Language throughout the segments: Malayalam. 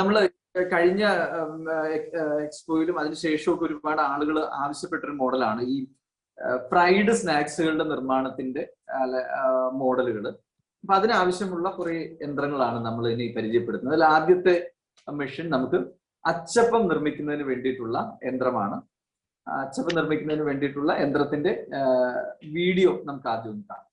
നമ്മൾ കഴിഞ്ഞ എക്സ്പോയിലും അതിനുശേഷവും ഒക്കെ ഒരുപാട് ആളുകൾ ആവശ്യപ്പെട്ടൊരു മോഡലാണ് ഈ ഫ്രൈഡ് സ്നാക്സുകളുടെ നിർമ്മാണത്തിന്റെ മോഡലുകൾ. അപ്പൊ അതിനാവശ്യമുള്ള കുറെ യന്ത്രങ്ങളാണ് നമ്മൾ ഇനി പരിചയപ്പെടുത്തുന്നത്. അതിൽ ആദ്യത്തെ മെഷീൻ നമുക്ക് അച്ചപ്പം നിർമ്മിക്കുന്നതിന് വേണ്ടിയിട്ടുള്ള യന്ത്രമാണ്. അച്ചപ്പം നിർമ്മിക്കുന്നതിന് വേണ്ടിയിട്ടുള്ള യന്ത്രത്തിന്റെ വീഡിയോ നമുക്ക് ആദ്യം ഒന്ന് കാണാം.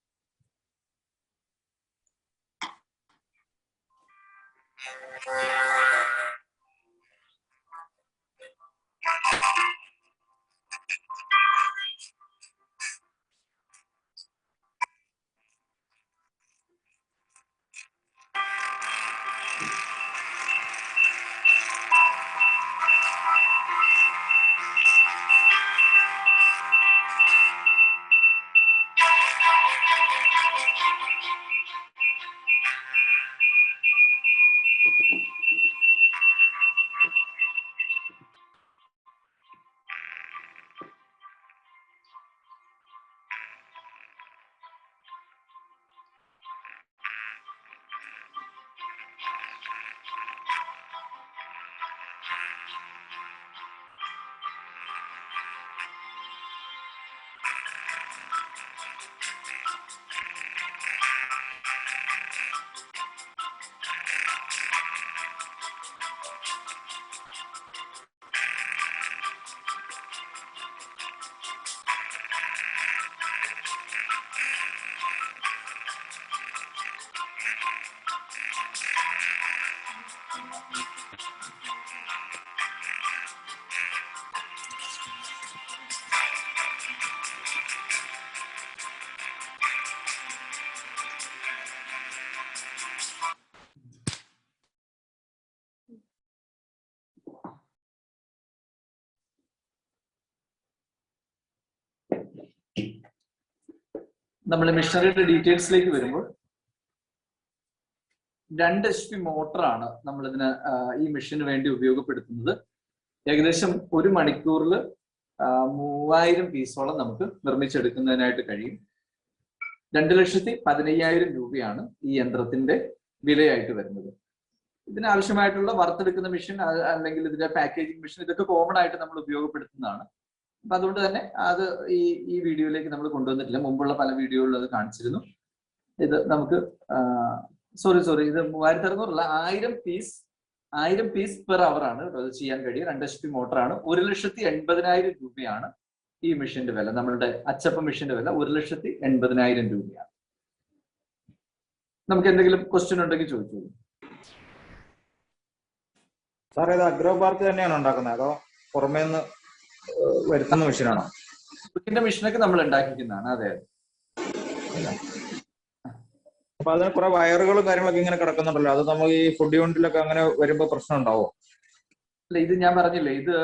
നമ്മൾ മെഷീനറിയുടെ ഡീറ്റെയിൽസിലേക്ക് വരുമ്പോൾ രണ്ട് എച്ച് പി മോട്ടറാണ് നമ്മൾ ഇതിന് ഈ മെഷീന് വേണ്ടി ഉപയോഗപ്പെടുത്തുന്നത്. ഏകദേശം ഒരു മണിക്കൂറിൽ മൂവായിരം പീസോളം നമുക്ക് നിർമ്മിച്ചെടുക്കുന്നതിനായിട്ട് കഴിയും. രണ്ട് ലക്ഷത്തി പതിനയ്യായിരം രൂപയാണ് ഈ യന്ത്രത്തിന്റെ വിലയായിട്ട് വരുന്നത്. ഇതിനാവശ്യമായിട്ടുള്ള വറുത്തെടുക്കുന്ന മെഷീൻ അല്ലെങ്കിൽ ഇതിന്റെ പാക്കേജിംഗ് മെഷീൻ ഇതൊക്കെ കോമൺ ആയിട്ട് നമ്മൾ ഉപയോഗപ്പെടുത്തുന്നതാണ്. അപ്പൊ അതുകൊണ്ട് തന്നെ അത് ഈ ഈ വീഡിയോയിലേക്ക് നമ്മൾ കൊണ്ടുവന്നിട്ടില്ല. മുമ്പുള്ള പല വീഡിയോകളിൽ അത് കാണിച്ചിരുന്നു. ഇത് നമുക്ക് സോറി സോറി ഇത് മൂവായിരത്തി അറുന്നൂറല്ല ആയിരം പീസ് ആയിരം പീസ് പെർ അവർ ആണ് അത് ചെയ്യാൻ കഴിയും രണ്ട് എച്ച് പി മോട്ടറാണ് ഒരു ലക്ഷത്തി എൺപതിനായിരം രൂപയാണ് ഈ മെഷീന്റെ വില. നമ്മളുടെ അച്ചപ്പ മെഷീന്റെ വില ഒരു ലക്ഷത്തി എൺപതിനായിരം രൂപയാണ്. നമുക്ക് എന്തെങ്കിലും ക്വസ്റ്റ്യൻ ഉണ്ടെങ്കിൽ ചോദിച്ചോളൂ സാർ അഗ്രോ പാർക്ക് തന്നെയാണ് ഉണ്ടാക്കുന്നത്? അതോ പുറമേ നിന്ന് വരുത്തുന്ന മെഷീനാണോ? ബുക്കിന്റെ മെഷീനൊക്കെ നമ്മൾ ഉണ്ടാക്കിക്കുന്നതാണ്. അതെ അപ്പൊ അതിന് കുറെ വയറുകളും കാര്യങ്ങളൊക്കെ ഇങ്ങനെ കിടക്കുന്നുണ്ടല്ലോ. അത് നമ്മൾ ഈ ഫുഡ് യൂണിറ്റിലൊക്കെ അങ്ങനെ വരുമ്പോ പ്രശ്നം ഉണ്ടാവോ? അല്ല ഇത് ഞാൻ പറഞ്ഞില്ലേ ഇത്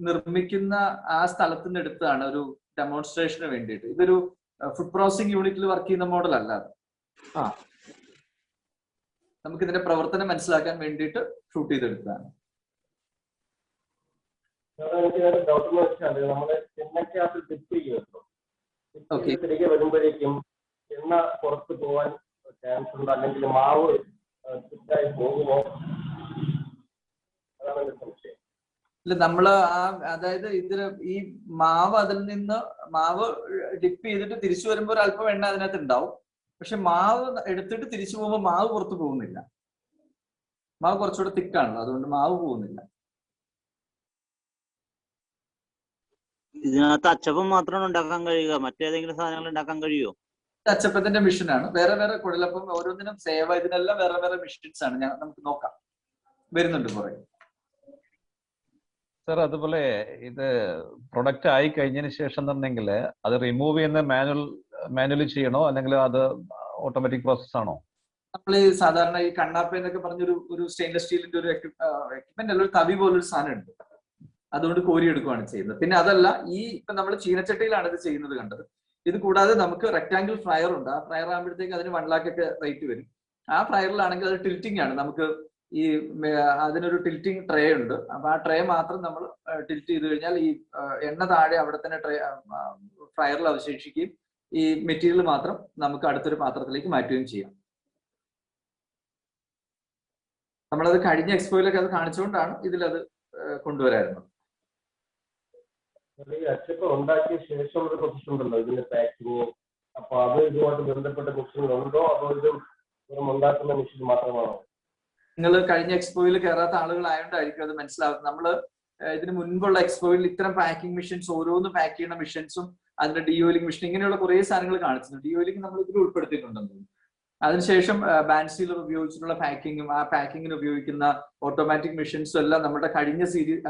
നിർമ്മിക്കുന്ന ആ സ്ഥലത്തിന്റെ അടുത്താണ് ഒരു ഡെമോൺസ്ട്രേഷന് വേണ്ടിയിട്ട്. ഇതൊരു ഫുഡ് പ്രോസസിംഗ് യൂണിറ്റിൽ വർക്ക് ചെയ്യുന്ന മോഡൽ അല്ല ആ. നമുക്ക് ഇതിന്റെ പ്രവർത്തനം മനസ്സിലാക്കാൻ വേണ്ടിയിട്ട് ഷൂട്ട് ചെയ്തെടുത്തതാണ്. എനിക്ക് ഡൗട്ട് എന്ന് വെച്ചാൽ ഡിപ്പ് ചെയ്യുമല്ലോ Okay. തിരികെ വരുമ്പോഴേക്കും എണ്ണ പുറത്ത് പോകാൻ ചാൻസ് ഉണ്ട്? അല്ലെങ്കിൽ മാവ് തിക്കായി പോകുമോ? അതാണ് എന്റെ സംശയം. ഇല്ല നമ്മൾ ആ അതായത് ഇതിന് ഈ മാവ് അതിൽ നിന്ന് മാവ് ഡിപ്പ് ചെയ്തിട്ട് തിരിച്ചു വരുമ്പോൾ ഒരു അല്പം എണ്ണ അതിനകത്ത് ഉണ്ടാവും. പക്ഷെ മാവ് എടുത്തിട്ട് തിരിച്ചു പോകുമ്പോൾ മാവ് പുറത്തു പോകുന്നില്ല. മാവ് കുറച്ചുകൂടെ തിക്കാണല്ലോ അതുകൊണ്ട് മാവ് പോകുന്നില്ല. ഇതിനകത്ത് അച്ചപ്പം മാത്രമാണ് ഉണ്ടാക്കാൻ കഴിയുക. മറ്റേതെങ്കിലും സാധനങ്ങൾ ഉണ്ടാക്കാൻ കഴിയുമോ അച്ചപ്പത്തിന്റെ മിഷനാണ് വേറെ വേറെ കുഴലപ്പം ഓരോന്നിനും സേവ ഇതിനെല്ലാം വേറെ വേറെ മിഷൻസ് ആണ്. ഞാൻ നമുക്ക് നോക്കാം. വരുന്നുണ്ട് കുറെ. സർ അതുപോലെ ഇത് പ്രൊഡക്റ്റ് ആയി കഴിഞ്ഞതിന് ശേഷം എന്നുണ്ടെങ്കിൽ അത് റിമൂവ് ചെയ്യുന്ന മാനുവൽ മാനുവലി ചെയ്യണോ? അല്ലെങ്കിൽ അത് ഓട്ടോമാറ്റിക് പ്രോസസ് ആണോ? നമ്മൾ ഈ സാധാരണ ഈ കണ്ണാപ്പ എന്നൊക്കെ പറഞ്ഞൊരു ഒരു സ്റ്റെയിൻലെസ് സ്റ്റീലിന്റെ ഒരു എക്യുപ്മെന്റ് അല്ല ഒരു തവി പോലൊരു സാധനം ഉണ്ട്. അതുകൊണ്ട് കോരിയെടുക്കുകയാണ് ചെയ്യുന്നത്. പിന്നെ അതല്ല ഈ ഇപ്പൊ നമ്മൾ ചീനച്ചട്ടിയിലാണ് ഇത് ചെയ്യുന്നത് കണ്ടത്. ഇത് കൂടാതെ നമുക്ക് റെക്ടാംഗിൾ ഫ്രയർ ഉണ്ട്. ആ ഫ്രയർ ആകുമ്പോഴത്തേക്ക് അതിന് വൺ ലാക്ക് ഒക്കെ റേറ്റ് വരും. ആ ഫ്രയറിലാണെങ്കിൽ അത് ടിൽറ്റിംഗ് ആണ്. നമുക്ക് ഈ അതിനൊരു ടിൽറ്റിംഗ് ട്രേ ഉണ്ട്. അപ്പൊ ആ ട്രേ മാത്രം നമ്മൾ ടിൽറ്റ് ചെയ്ത് കഴിഞ്ഞാൽ ഈ എണ്ണ താഴെ അവിടെ തന്നെ ട്രേ ഫ്രയറിൽ അവശേഷിക്കുകയും ഈ മെറ്റീരിയൽ മാത്രം നമുക്ക് അടുത്തൊരു പാത്രത്തിലേക്ക് മാറ്റുകയും ചെയ്യാം. നമ്മളത് കഴിഞ്ഞ എക്സ്പോയിലൊക്കെ അത് കാണിച്ചുകൊണ്ടാണ് ഇതിലത് കൊണ്ടുവരായിരുന്നത് ഈ അച്ചപ്പം ഉണ്ടാക്കിയ ശേഷം ഒരു പ്രൊസസ് ഉണ്ടല്ലോ ഇതിന്റെ പാക്കിങ് അപ്പൊ അത് ഇതുമായിട്ട് ബന്ധപ്പെട്ട ഉണ്ടോ അതോ ഇത് വെറും ഉണ്ടാക്കുന്ന മെഷീൻ മാത്രമാണോ? നിങ്ങൾ കഴിഞ്ഞ എക്സ്പോയിൽ കയറാത്ത ആളുകളായോണ്ടായിരിക്കും അത് മനസ്സിലാവുന്നത്. നമ്മൾ ഇതിന് മുൻപുള്ള എക്സ്പോയിൽ ഇത്തരം പാക്കിംഗ് മെഷീൻസ് ഓരോന്ന് പാക്ക് ചെയ്യുന്ന മെഷീൻസും അതിന്റെ ഡിയോലിംഗ് മെഷീൻ ഇങ്ങനെയുള്ള കുറെ സാധനങ്ങൾ കാണിച്ചിട്ടുണ്ട്. ഡിയോലിംഗ് നമ്മൾ ഇതിൽ ഉൾപ്പെടുത്തിയിട്ടുണ്ടെന്ന് അതിനുശേഷം ബാൻഡ് സീലർ ഉപയോഗിച്ചിട്ടുള്ള പാക്കിങ്ങും ആ പാക്കിങ്ങിന് ഉപയോഗിക്കുന്ന ഓട്ടോമാറ്റിക് മെഷീൻസും എല്ലാം നമ്മുടെ കഴിഞ്ഞ സീരീസ്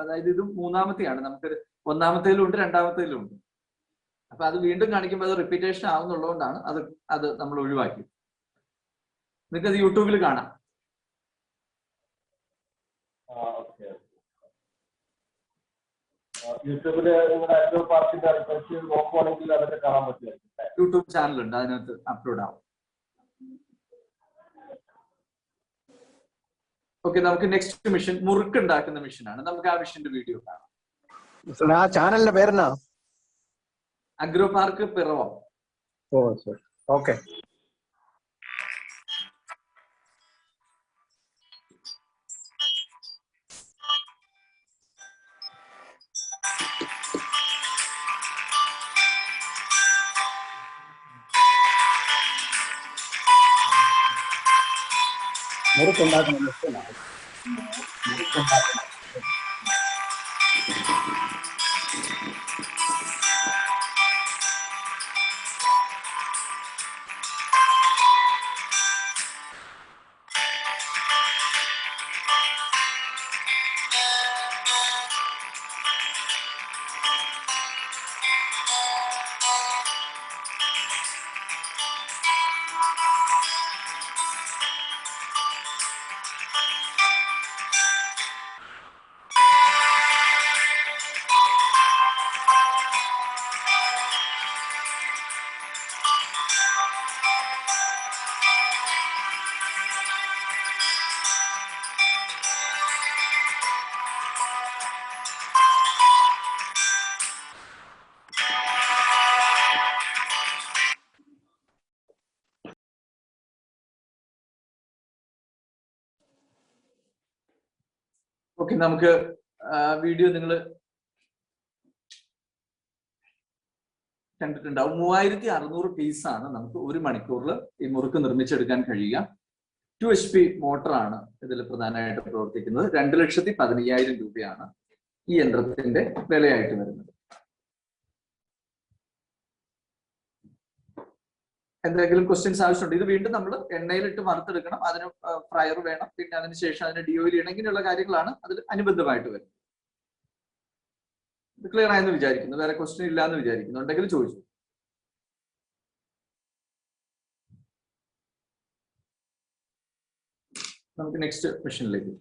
അതായത് ഇത് മൂന്നാമത്തെയാണ്. നമുക്ക് ഒന്നാമത്തേലും ഉണ്ട് രണ്ടാമത്തേലും ഉണ്ട്. അപ്പൊ അത് വീണ്ടും കാണിക്കുമ്പോൾ അത് റിപ്പീറ്റേഷൻ ആവുന്നുള്ളതുകൊണ്ടാണ് അത് അത് നമ്മൾ ഒഴിവാക്കി. നിങ്ങൾക്ക് അത് യൂട്യൂബിൽ കാണാം. യൂട്യൂബിൽ യൂട്യൂബ് ചാനൽ ഉണ്ട് അതിനകത്ത് അപ്ലോഡ് ആവും. ഓക്കെ നമുക്ക് നെക്സ്റ്റ് മിഷൻ മുറുക്ക് ഉണ്ടാക്കുന്ന മിഷനാണ് നമുക്ക് ആ മിഷന്റെ വീഡിയോ കാണാം. ആ ചാനലിന്റെ പേരെന്നാ? Agro park Piravam. ഓ ശരി. ഓക്കെ മുറുക്കുണ്ടാക്കുന്ന ഓക്കെ നമുക്ക് വീഡിയോ നിങ്ങൾ കണ്ടിട്ടുണ്ടാവും മൂവായിരത്തി അറുന്നൂറ് പീസാണ് നമുക്ക് ഒരു മണിക്കൂറിൽ ഈ മുറുക്ക് നിർമ്മിച്ചെടുക്കാൻ കഴിയുക. ടു എച്ച് പി മോട്ടറാണ് ഇതിൽ പ്രധാനമായിട്ട് പ്രവർത്തിക്കുന്നത്. രണ്ട് ലക്ഷത്തി പതിനയ്യായിരം രൂപയാണ് ഈ യന്ത്രത്തിന്റെ വിലയായിട്ട് വരുന്നത്. എന്തെങ്കിലും ക്വസ്റ്റ്യൻസ് ആവശ്യമുണ്ട്. ഇത് വീണ്ടും നമ്മൾ എണ്ണയിലിട്ട് വറുത്തെടുക്കണം. അതിന് ഫ്രയർ വേണം. പിന്നെ അതിന് ശേഷം അതിന് ഡിയോയിൽ ചെയ്യണം ഇങ്ങനെയുള്ള കാര്യങ്ങളാണ് അതിൽ അനുബന്ധമായിട്ട് വരുന്നത്. ഇത് ക്ലിയർ ആയെന്ന് വിചാരിക്കുന്നു. വേറെ ക്വസ്റ്റ്യൻ ഇല്ല എന്ന് വിചാരിക്കുന്നു. ഉണ്ടെങ്കിൽ ചോദിച്ചു. നമുക്ക് നെക്സ്റ്റ് ക്വസ്റ്റ്യനിലേക്ക്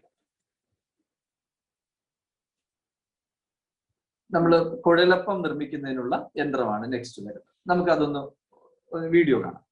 നമ്മൾ കുഴലപ്പം നിർമ്മിക്കുന്നതിനുള്ള യന്ത്രമാണ് നെക്സ്റ്റ് വരുന്നത് നമുക്ക് അതൊന്ന് വീഡിയോ കാണാം.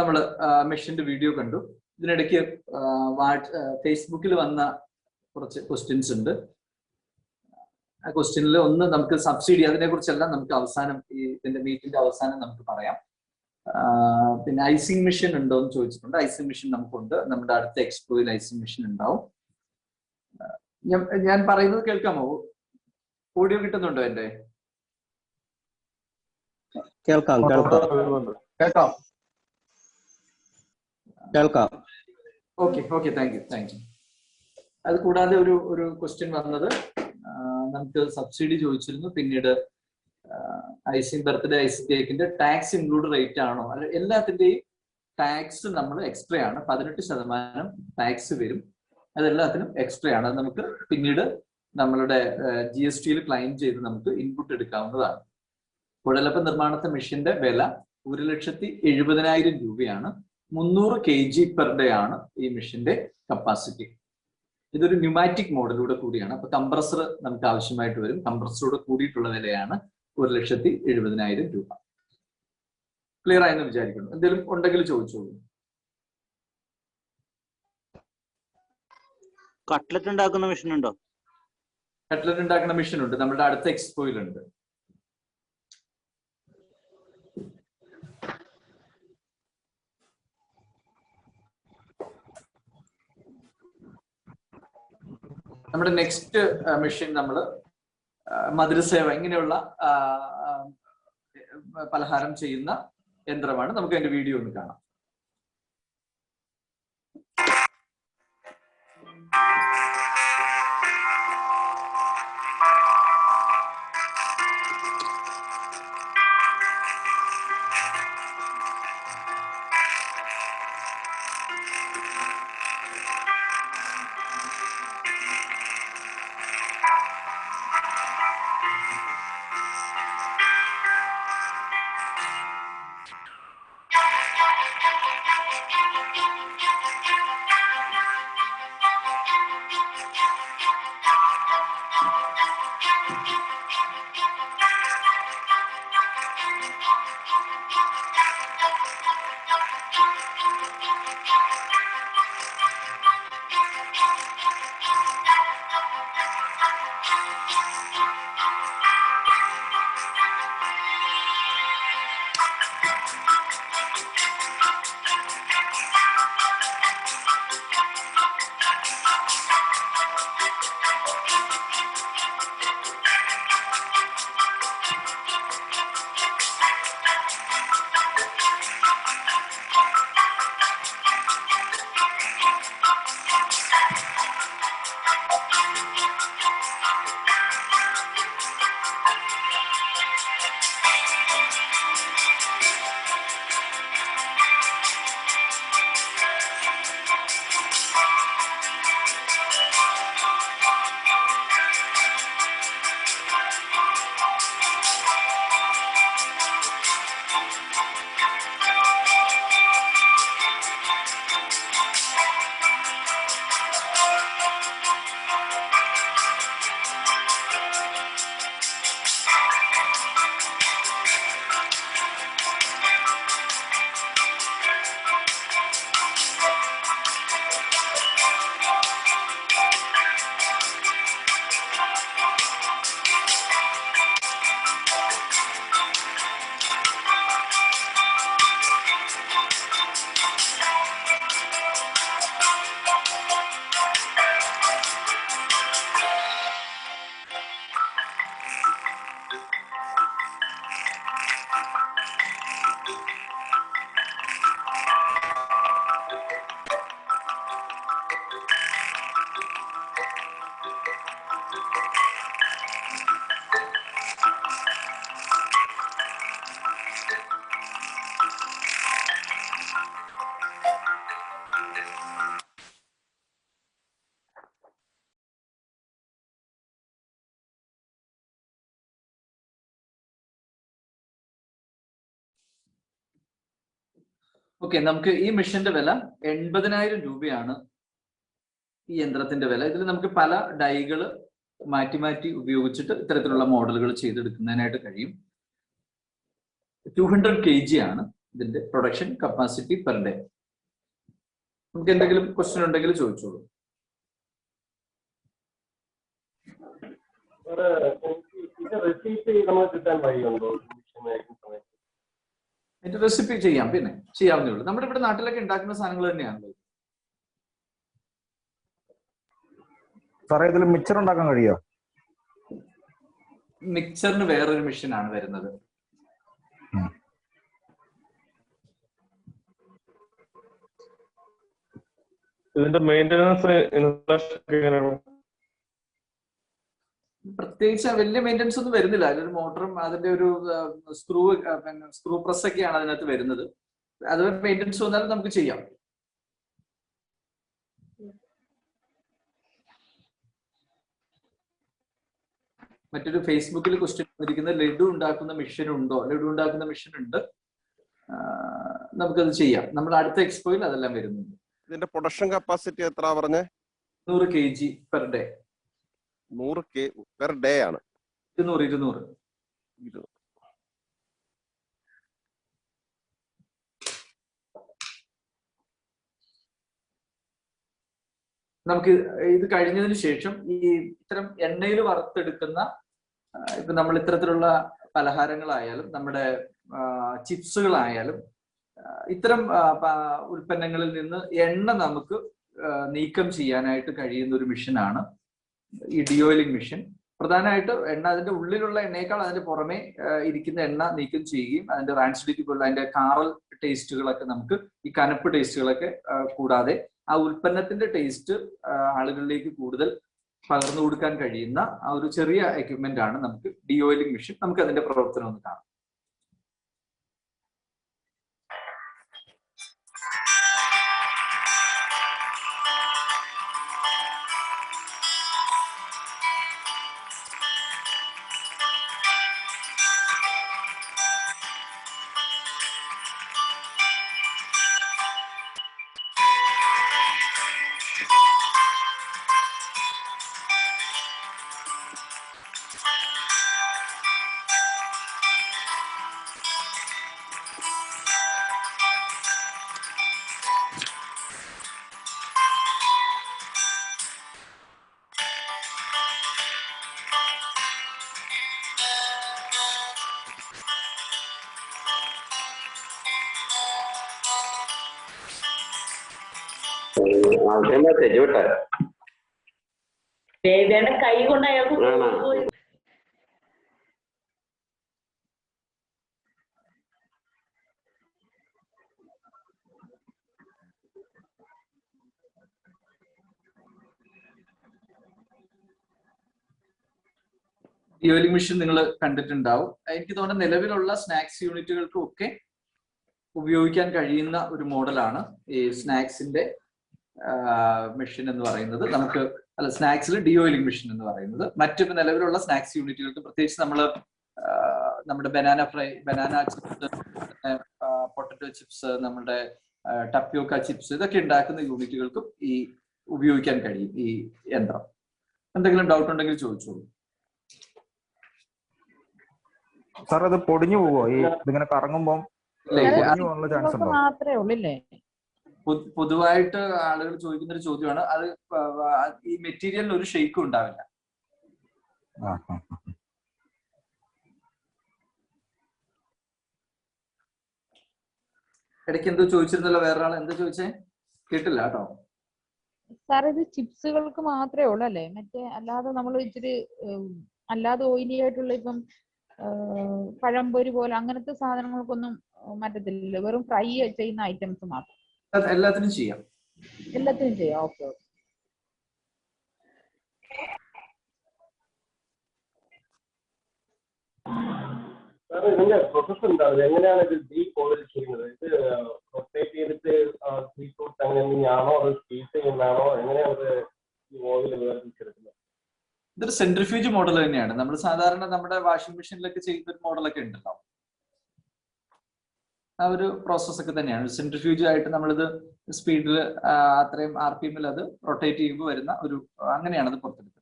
നമ്മൾ മെഷീന്റെ വീഡിയോ കണ്ടു. ഇതിനിടയ്ക്ക് ഫേസ്ബുക്കിൽ വന്ന കുറച്ച് ക്വസ്റ്റ്യൻസ് ഉണ്ട്. ആ ക്വസ്റ്റ്യനിൽ ഒന്ന് നമുക്ക് സബ്സിഡി അതിനെ കുറിച്ചെല്ലാം നമുക്ക് അവസാനം ഈ ഇതിന്റെ മീറ്റിന്റെ അവസാനം നമുക്ക് പറയാം. പിന്നെ ഐസിങ് മെഷീൻ ഉണ്ടോ എന്ന് ചോദിച്ചിട്ടുണ്ട്. ഐസിങ് മെഷീൻ നമുക്കുണ്ട്. നമ്മുടെ അടുത്ത എക്സ്പോയിൽ ഐസിങ് മെഷീൻ ഉണ്ടാവും. ഞാൻ ഞാൻ പറയുന്നത് കേൾക്കാമോ? ഓഡിയോ കിട്ടുന്നുണ്ടോ എന്റെ കേൾക്കാം. കേൾക്കാം. കേൾക്കാം. Okay okay thank you thank you അത് കൂടാതെ ഒരു ഒരു ക്വസ്റ്റ്യൻ വന്നത് നമുക്ക് സബ്സിഡി ചോദിച്ചിരുന്നു പിന്നീട് ഐസിങ് ബർത്ത്ഡേ ഐസിങ് കേക്കിന്റെ ടാക്സ് ഇൻക്ലൂഡ് റേറ്റ് ആണോ? അല്ല എല്ലാത്തിന്റെയും ടാക്സ് നമ്മൾ എക്സ്ട്രാ ആണ്. പതിനെട്ട് ശതമാനം ടാക്സ് വരും. അതെല്ലാത്തിനും എക്സ്ട്രാ ആണ്. അത് നമുക്ക് പിന്നീട് നമ്മളുടെ ജി എസ് ടിയിൽ ക്ലെയിം ചെയ്ത് നമുക്ക് ഇൻപുട്ട് എടുക്കാവുന്നതാണ്. കുഴലപ്പ നിർമ്മാണത്തെ മെഷീന്റെ വില ഒരു ലക്ഷത്തി എഴുപതിനായിരം രൂപയാണ്. മുന്നൂറ് കെ ജി പെർ ഡേ ആണ് ഈ മെഷീന്റെ കപ്പാസിറ്റി ഇതൊരു ന്യൂമാറ്റിക് മോഡലൂടെ കൂടിയാണ്. അപ്പൊ കംപ്രസർ നമുക്ക് ആവശ്യമായിട്ട് വരും. കംപ്രസറോട് കൂടിയിട്ടുള്ള വിലയാണ് ഒരു ലക്ഷത്തി എഴുപതിനായിരം രൂപ. ക്ലിയർ ആയെന്ന് വിചാരിക്കുന്നു. എന്തെങ്കിലും ഉണ്ടെങ്കിൽ ചോദിച്ചോളൂ. കട്ട്ലറ്റ് ഉണ്ടാക്കുന്ന മെഷീൻ ഉണ്ടോ? കട്ട്ലറ്റ് ഉണ്ടാക്കുന്ന മെഷീൻ ഉണ്ട്. നമ്മുടെ അടുത്ത എക്സ്പോയിലുണ്ട് നമ്മുടെ നെക്സ്റ്റ് മെഷീൻ നമ്മൾ മധുരസേവ ഇങ്ങനെയുള്ള പലഹാരം ചെയ്യുന്ന യന്ത്രമാണ്. നമുക്ക് അതിന്റെ വീഡിയോ ഒന്ന് കാണാം. ഓക്കെ നമുക്ക് ഈ മെഷീന്റെ വില എൺപതിനായിരം രൂപയാണ്. ഈ യന്ത്രത്തിന്റെ വില. ഇതിൽ നമുക്ക് പല ഡൈകൾ മാറ്റി മാറ്റി ഉപയോഗിച്ചിട്ട് ഇത്തരത്തിലുള്ള മോഡലുകൾ ചെയ്തെടുക്കുന്നതിനായിട്ട് കഴിയും. ടു ഹൺഡ്രഡ് കെ ജി ആണ് ഇതിന്റെ പ്രൊഡക്ഷൻ കപ്പാസിറ്റി പെർ ഡേ. നമുക്ക് എന്തെങ്കിലും ക്വസ്റ്റ്യൻ ഉണ്ടെങ്കിൽ ചോദിച്ചോളൂ. വേറെ നമുക്ക് കിട്ടാൻ വഴിയുണ്ടോ? അതിന്റെ റെസിപ്പി ചെയ്യാം. പിന്നെ ചെയ്യാവുന്നേ ഉള്ളൂ നമ്മുടെ ഇവിടെ നാട്ടിലൊക്കെ ഉണ്ടാക്കുന്ന സാധനങ്ങൾ തന്നെയാണല്ലോ. സാറേ ഇതിൽ മിക്സർ ഉണ്ടാക്കാൻ കഴിയോ? മിക്സറിന് വേറൊരു മെഷീൻ ആണ് വരുന്നത്. ഇതിന്റെ മെയിന്റെനൻസ് എങ്ങനെയാണ്? പ്രത്യേകിച്ച് വലിയ മെയിന്റെനൻസ് ഒന്നും വരുന്നില്ല. അതിലൊരു മോട്ടറും അതിന്റെ ഒരു സ്ക്രൂ സ്ക്രൂ പ്രസ് ഒക്കെയാണ് അതിനകത്ത് വരുന്നത്. അത് മെയിന്റെനൻസ് വന്നാലും നമുക്ക് ചെയ്യാം. മറ്റൊരു ഫേസ്ബുക്കിൽ ക്വസ്റ്റ്യൻ വന്നിരിക്കുന്നത് ലഡു ഉണ്ടാക്കുന്ന മെഷീൻ ഉണ്ടോ? ലഡു ഉണ്ടാക്കുന്ന മെഷീൻ ഉണ്ട്. നമുക്കത് ചെയ്യാം. നമ്മൾ അടുത്ത എക്സ്പോയിൽ അതെല്ലാം വരുന്നുണ്ട്. ഇതിന്റെ പ്രൊഡക്ഷൻ കപ്പാസിറ്റി എത്ര പറഞ്ഞേ? നൂറ് കെ ജി പെർ ഡേ നൂറ് കെ പെർ ഡേ ആണ്. ഇരുന്നൂറ് ഇരുന്നൂറ്. നമുക്ക് ഇത് കഴിഞ്ഞതിന് ശേഷം ഈ ഇത്തരം എണ്ണയിൽ വറുത്തെടുക്കുന്ന ഇപ്പൊ നമ്മൾ ഇത്തരത്തിലുള്ള പലഹാരങ്ങളായാലും നമ്മുടെ ചിപ്സുകളായാലും ഇത്തരം ഉൽപ്പന്നങ്ങളിൽ നിന്ന് എണ്ണ നമുക്ക് നീക്കം ചെയ്യാനായിട്ട് കഴിയുന്ന ഒരു മിഷനാണ് ഈ ഡിയോയിലിംഗ് മെഷീൻ പ്രധാനമായിട്ട് എണ്ണ അതിന്റെ ഉള്ളിലുള്ള എണ്ണയേക്കാൾ അതിന്റെ പുറമെ ഇരിക്കുന്ന എണ്ണ നീക്കം ചെയ്യുകയും അതിന്റെ റാൻസിഡിറ്റി പോലുള്ള അതിന്റെ കാറൽ ടേസ്റ്റുകളൊക്കെ നമുക്ക് ഈ കനപ്പ് ടേസ്റ്റുകളൊക്കെ കൂടാതെ ആ ഉൽപ്പന്നത്തിന്റെ ടേസ്റ്റ് ആളുകളിലേക്ക് കൂടുതൽ പകർന്നു കൊടുക്കാൻ കഴിയുന്ന ആ ഒരു ചെറിയ എക്യുപ്മെന്റ് ആണ് നമുക്ക് ഡിയോയിലിംഗ് മെഷീൻ നമുക്ക് അതിന്റെ പ്രവർത്തനം ഒന്ന് കാണാം. ആദ്യം തെജുവിട്ടെ വേദന കൈ കൊണ്ട് അയാൾക്ക് ആണോ? മെഷീൻ നിങ്ങൾ കണ്ടിട്ടുണ്ടാവും. എനിക്ക് തോന്നുന്ന നിലവിലുള്ള സ്നാക്സ് യൂണിറ്റുകൾക്കും ഒക്കെ ഉപയോഗിക്കാൻ കഴിയുന്ന ഒരു മോഡലാണ് ഈ സ്നാക്സിന്റെ മെഷീൻ എന്ന് പറയുന്നത് നമുക്ക് അല്ല സ്നാക്സിൽ ഡിയോയിലിംഗ് മെഷീൻ എന്ന് പറയുന്നത്. മറ്റു നിലവിലുള്ള സ്നാക്സ് യൂണിറ്റുകൾക്ക് പ്രത്യേകിച്ച് നമ്മൾ നമ്മുടെ banana fry banana chips potato chips നമ്മുടെ ടപ്പിയോക്ക ചിപ്സ് ഇതൊക്കെ ഉണ്ടാക്കുന്ന യൂണിറ്റുകൾക്കും ഈ ഉപയോഗിക്കാൻ കഴിയും ഈ യന്ത്രം. എന്തെങ്കിലും ഡൗട്ട് ഉണ്ടെങ്കിൽ ചോദിച്ചോളൂ. സാർ അത് പൊടിഞ്ഞു പോവോ? ഈ ഇതിങ്ങനെ കറങ്ങുമ്പോൾ മാത്രമേ ഉള്ളില്ലേ പൊ- പൊതുവായിട്ട് ആളുകൾ ചോദിക്കുന്ന ഒരു ചോദ്യമാണ് അത് ഈ മെറ്റീരിയലിന് ഒരു ഷെയ്ക്കും ഉണ്ടാവില്ല. ഇടയ്ക്ക് എന്തോ ചോദിച്ചിരുന്നല്ലോ വേറൊരാൾ എന്താ ചോദിച്ചേ? കേട്ടില്ല കേട്ടോ. സാർ ഇത് ചിപ്സുകൾക്ക് മാത്രമേ ഉള്ളൂ അല്ലേ? മറ്റേ അല്ലാതെ നമ്മൾ ഇച്ചിരി അല്ലാതെ ഓയിലി ആയിട്ടുള്ള ഇപ്പം പഴംപൊരി പോലെ അങ്ങനത്തെ സാധനങ്ങൾക്കൊന്നും പറ്റത്തില്ലല്ലോ വെറും ഫ്രൈ ചെയ്യുന്ന ഐറ്റംസ് മാത്രം. എല്ലാത്തിനും ചെയ്യാം. എല്ലാത്തിനും ചെയ്യാം. Okay okay. സാറ് ഇതിന്റെ പ്രോസസ് എന്താണ് എങ്ങനെയാണ് ഇത് ഡീ ഓയിൽ ചെയ്യുന്നത്? ഇത് റൊട്ടേറ്റ് ചെയ്തിട്ട് അത് സ്പീസ് ചെയ്യുന്നതാണോ? എങ്ങനെയാണ് ഇത് ഈ ഓയിൽ വേർതിരിച്ചെടുക്കുന്നത് ഇതൊരു സെൻട്രിഫ്യൂജ് മോഡൽ തന്നെയാണ്. നമ്മൾ സാധാരണ നമ്മുടെ വാഷിംഗ് മെഷീനിലൊക്കെ ചെയ്യുന്ന ഒരു മോഡലൊക്കെ ഉണ്ടല്ലോ. ആ ഒരു പ്രോസസ് ഒക്കെ തന്നെയാണ്. സെൻട്രിഫ്യൂജ് ആയിട്ട് നമ്മളിത് സ്പീഡിൽ അത്രയും ആർ പി എമ്മിൽ അത് റൊട്ടേറ്റ് ചെയ്യുമ്പോൾ വരുന്ന ഒരു അങ്ങനെയാണ് അത് പുറത്തെടുക്കുന്നത്.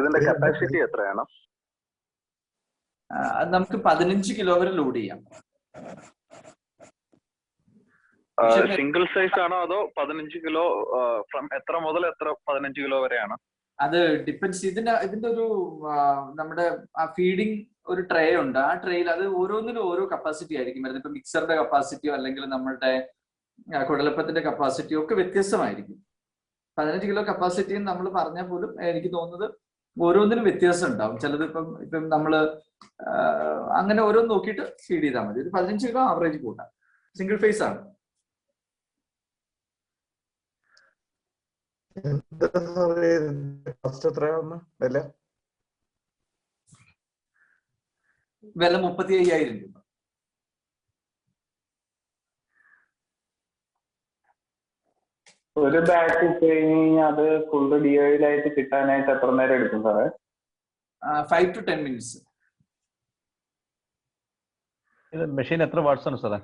ഇതിന്റെ കപ്പാസിറ്റി എത്രയാണ്? നമുക്ക് പതിനഞ്ച് കിലോ വരെ ലോഡ് ചെയ്യാം. സിംഗിൾ സൈസ് ആണോ അതോ പതിനഞ്ച് കിലോ ഫ്രം എത്ര മുതൽ എത്ര പതിനഞ്ച് കിലോ വരെയാണ്? അത് ഡിപ്പെൻസ് ഇതിന്റെ ഇതിന്റെ ഒരു നമ്മുടെ ആ ഫീഡിങ് ഒരു ട്രേ ഉണ്ട്. ആ ട്രേയിൽ അത് ഓരോന്നിനും ഓരോ കപ്പാസിറ്റി ആയിരിക്കും. വരുന്നത് ഇപ്പൊ മിക്സറിന്റെ കപ്പാസിറ്റിയോ അല്ലെങ്കിൽ നമ്മളുടെ കുടലപ്പത്തിന്റെ കപ്പാസിറ്റിയോ ഒക്കെ വ്യത്യസ്തമായിരിക്കും. പതിനഞ്ച് കിലോ കപ്പാസിറ്റി നമ്മൾ പറഞ്ഞാൽ പോലും എനിക്ക് തോന്നുന്നത് ഓരോന്നിനും വ്യത്യാസം ഉണ്ടാവും. ചിലത് ഇപ്പം ഇപ്പം നമ്മൾ അങ്ങനെ ഓരോന്ന് നോക്കിയിട്ട് ഫീഡ് ചെയ്താൽ മതി. ഒരു പതിനഞ്ച് കിലോ ആവറേജ് കൂട്ടാം. സിംഗിൾ ഫേസ് ആണ്. ഫസ്റ്റ് എത്രയാവുന്ന വില? വില മുപ്പത്തി അയ്യായിരം രൂപ. ഒരു ബാഗ് ഇട്ട് കഴിഞ്ഞാൽ അത് ഫുള്ള് ഡിയോയിലായിട്ട് കിട്ടാനായിട്ട് എത്ര നേരം എടുക്കും സാറേ ഫൈവ് ടു ടെൻ മിനിറ്റ്സ് ഇത് മെഷീൻ എത്ര വാട്ട്സ് ആണ് സാറേ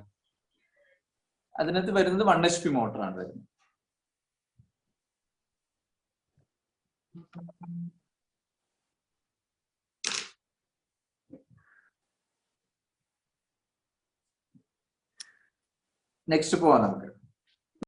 അതിനകത്ത് വരുന്നത് വൺ എച്ച് പി മോട്ടറാണ് വരുന്നത്. നെക്സ്റ്റ് പോവാം നമുക്ക്.